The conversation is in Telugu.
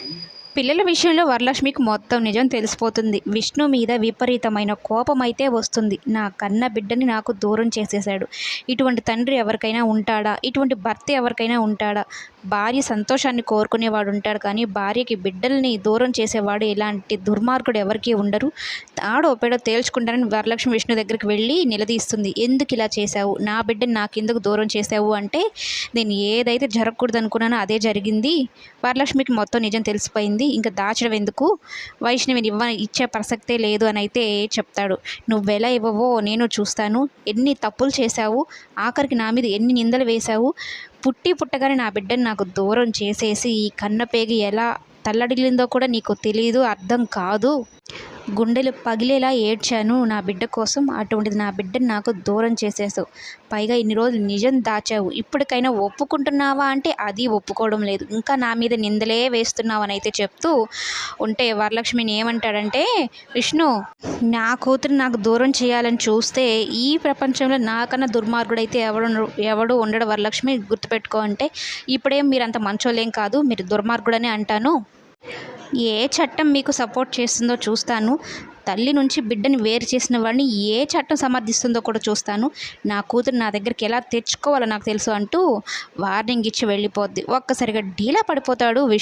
Mm-hmm. పిల్లల విషయంలో వరలక్ష్మికి మొత్తం నిజం తెలిసిపోతుంది. విష్ణు మీద విపరీతమైన కోపం అయితే వస్తుంది. నా కన్న బిడ్డని నాకు దూరం చేసేశాడు. ఇటువంటి తండ్రి ఎవరికైనా ఉంటాడా? ఇటువంటి భర్త ఎవరికైనా ఉంటాడా? భార్య సంతోషాన్ని కోరుకునేవాడు ఉంటాడు కానీ భార్యకి బిడ్డల్ని దూరం చేసేవాడు ఇలాంటి దుర్మార్గుడు ఎవరికీ ఉండరు. ఆడో పేడో తేల్చుకుంటానని వరలక్ష్మి విష్ణు దగ్గరికి వెళ్ళి నిలదీస్తుంది. ఎందుకు ఇలా చేశావు? నా బిడ్డని నాకెందుకు దూరం చేసావు అంటే నేను ఏదైతే జరగకూడదు అనుకున్నానో అదే జరిగింది. వరలక్ష్మికి మొత్తం నిజం తెలిసిపోయింది. ఇంకా దాచడం ఎందుకు? వైష్ణవిని ఇవ్వ ఇచ్చే ప్రసక్తే లేదు అని అయితే చెప్తాడు. నువ్వు ఎలా ఇవ్వవో నేను చూస్తాను. ఎన్ని తప్పులు చేశావు? ఆఖరికి నా మీద ఎన్ని నిందలు వేశావు? పుట్టి పుట్టగానే నా బిడ్డను నాకు దూరం చేసేసి ఈ కన్నపేగి ఎలా తల్లడిల్లిందో కూడా నీకు తెలియదు అర్థం కాదు. గుండెలు పగిలేలా ఏడ్చాను. నా బిడ్డ కోసం అటువంటిది నా బిడ్డని నాకు దూరం చేసేసావు. పైగా ఇన్ని రోజులు నిజం దాచావు. ఇప్పటికైనా ఒప్పుకుంటున్నావా అంటే అది ఒప్పుకోవడం లేదు. ఇంకా నా మీద నిందలే వేస్తున్నావు అని అయితే చెప్తూ ఉంటే వరలక్ష్మిని ఏమంటాడంటే విష్ణు నా కూతురు నాకు దూరం చేయాలని చూస్తే ఈ ప్రపంచంలో నాకన్నా దుర్మార్గుడైతే ఎవడు ఎవడు ఉండడు వరలక్ష్మి గుర్తుపెట్టుకో అంటే ఇప్పుడేం మీరు అంత మంచోళ్ళేం కాదు. మీరు దుర్మార్గుడనే అంటాను. ఏ చట్టం మీకు సపోర్ట్ చేస్తుందో చూస్తాను. తల్లి నుంచి బిడ్డని వేరు చేసిన వాడిని ఏ చట్టం సమర్థిస్తుందో కూడా చూస్తాను. నా కూతురు నా దగ్గరికి ఎలా తెచ్చుకోవాలో నాకు తెలుసు అంటూ వార్నింగ్ ఇచ్చి వెళ్ళిపోద్ది. ఒక్కసారిగా డీలా పడిపోతాడు విష్ణు.